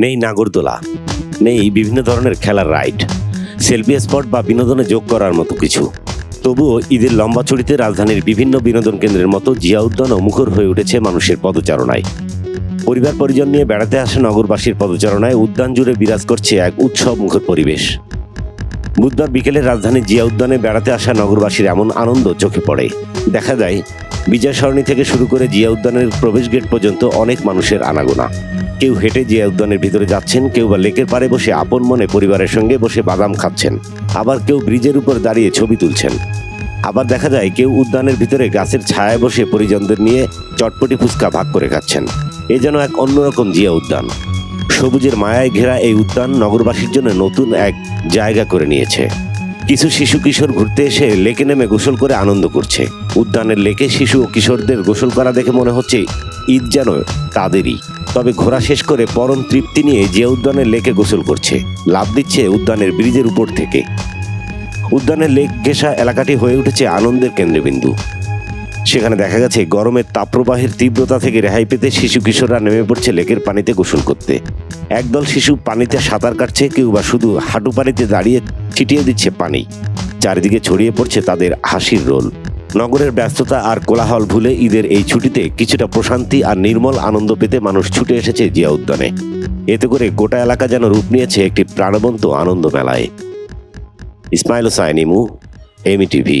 নেই নাগরদোলা, নেই বিভিন্ন ধরনের খেলার রাইড, সেলফি স্পট বা বিনোদনে যোগ করার মতো কিছু। তবুও ঈদের লম্বা ছুটিতে রাজধানীর বিভিন্ন বিনোদন কেন্দ্রের মতো জিয়া উদ্যানও মুখর হয়ে উঠেছে মানুষের পদচারণায়। পরিবার পরিজন নিয়ে বেড়াতে আসা নগরবাসীর পদচারণায় উদ্যান জুড়ে বিরাজ করছে এক উৎসব মুখর পরিবেশ। বুধবার বিকেলে রাজধানীর জিয়া উদ্যানে বেড়াতে আসা নগরবাসীর এমন আনন্দ চোখে পড়ে। দেখা যায় বিজয় সরণি থেকে শুরু করে জিয়া উদ্যানের প্রবেশ গেট পর্যন্ত অনেক মানুষের আনাগোনা। কেউ হেঁটে জিয়া উদ্যানের ভিতরে যাচ্ছেন, কেউ বা লেকের পাড়ে বসে আপন মনে পরিবারের সঙ্গে বসে বাদাম খাচ্ছেন। আবার কেউ ব্রিজের উপর দাঁড়িয়ে ছবি তুলছেন। আবার দেখা যায় কেউ উদ্যানের ভিতরে গাছের ছায়ায় বসে পরিজনদের নিয়ে চটপটি ফুচকা ভাগ করে খাচ্ছেন। এ যেন এক অন্যরকম জিয়া উদ্যান। সবুজের মায়ায় ঘেরা এই উদ্যান নগরবাসীর জন্য নতুন এক জায়গা করে নিয়েছে। কিছু শিশু কিশোর ঘুরতে এসে লেকে নেমে গোসল করে আনন্দ করছে। উদ্যানের লেকে শিশু ও কিশোরদের গোসল করা দেখে মনে হচ্ছে ঈদ যেন তাদেরই। তবে ঘোরা শেষ করে পরম তৃপ্তি নিয়ে যে উদ্যানের লেকে গোসল করছে লাভ দিচ্ছে উদ্যানের ব্রিজের উপর থেকে। উদ্যানের লেক ঘেঁষা এলাকাটি হয়ে উঠেছে আনন্দের কেন্দ্রবিন্দু। সেখানে দেখা গেছে গরমের তাপপ্রবাহের তীব্রতা থেকে রেহাই পেতে শিশু কিশোররা নেমে পড়ছে লেকের পানিতে গোসল করতে। একদল শিশু পানিতে সাঁতার কাটছে, কেউ বা শুধু হাঁটু পানিতে দাঁড়িয়ে ছিটিয়ে দিচ্ছে পানি। চারিদিকে ছড়িয়ে পড়ছে তাদের হাসির রোল। নগরের ব্যস্ততা আর কোলাহল ভুলে ঈদের এই ছুটিতে কিছুটা প্রশান্তি আর নির্মল আনন্দ পেতে মানুষ ছুটে এসেছে জিয়া উদ্যানে। এতে করে গোটা এলাকা যেন রূপ নিয়েছে একটি প্রাণবন্ত আনন্দ মেলায়। ইসমাইল হোসাইন ইমু এমি টিভি টিভি।